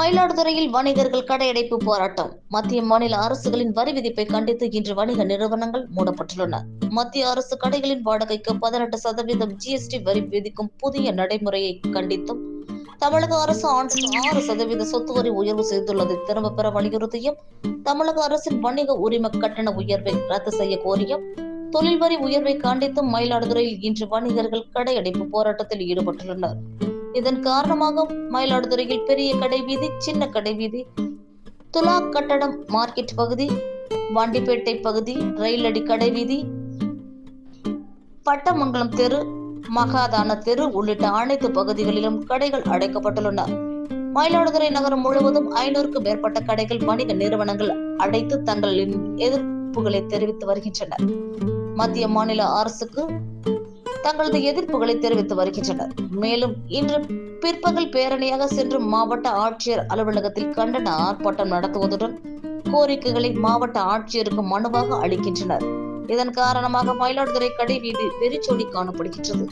மயிலாடுதுறையில் வணிகர்கள் கடையடைப்பு போராட்டம். மத்திய மாநில அரசுகளின் வரி விதிப்பை கண்டித்து இன்று வணிக நிறுவனங்கள் மூடப்பட்டுள்ளன. மத்திய அரசு கடைகளின் வாடகைக்கு பதினெட்டு சதவீதம் ஜிஎஸ்டி வரி விதிக்கும் புதிய நடைமுறையை கண்டித்தும் தமிழக அரசு ஆண்டுக்கு ஆறு சதவீத சொத்து வரி உயர்வு செய்துள்ளதை திரும்ப பெற வலியுறுத்தியும் தமிழக அரசின் வணிக உரிம கட்டண உயர்வை ரத்து செய்ய கோரியும் தொழில் வரி உயர்வை கண்டித்தும் மயிலாடுதுறையில் இன்று வணிகர்கள் கடையடைப்பு போராட்டத்தில் ஈடுபட்டுள்ளனர். இதன் காரணமாக மயிலாடுதுறையில் பெரிய கடை வீதி சின்ன கடை வீதி துலா கட்டடம் மார்க்கெட் பகுதி வாண்டிப்பேட்டை பகுதி ரயிலடி கடை வீதி பட்டமங்கலம் தெரு மகாதான தெரு உள்ளிட்ட அனைத்து பகுதிகளிலும் கடைகள் அடைக்கப்பட்டுள்ளன. மயிலாடுதுறை நகரம் முழுவதும் ஐநூறுக்கும் மேற்பட்ட கடைகள் வணிக நிறுவனங்கள் அடைத்து தங்களின் எதிர்ப்புகளை தெரிவித்து வருகின்றனர். மத்திய மாநில அரசுக்கு தங்களது எதிர்ப்புகளை தெரிவித்து வருகின்றனர். மேலும் இன்று பிற்பகல் பேரணியாக சென்று மாவட்ட ஆட்சியர் அலுவலகத்தில் கண்டன ஆர்ப்பாட்டம் நடத்துவதுடன் கோரிக்கைகளை மாவட்ட ஆட்சியருக்கு மனுவாக அளிக்கின்றனர். இதன் காரணமாக மயிலாடுதுறை கடை வீதி வெறிச்சோடி காணப்படுகின்றது.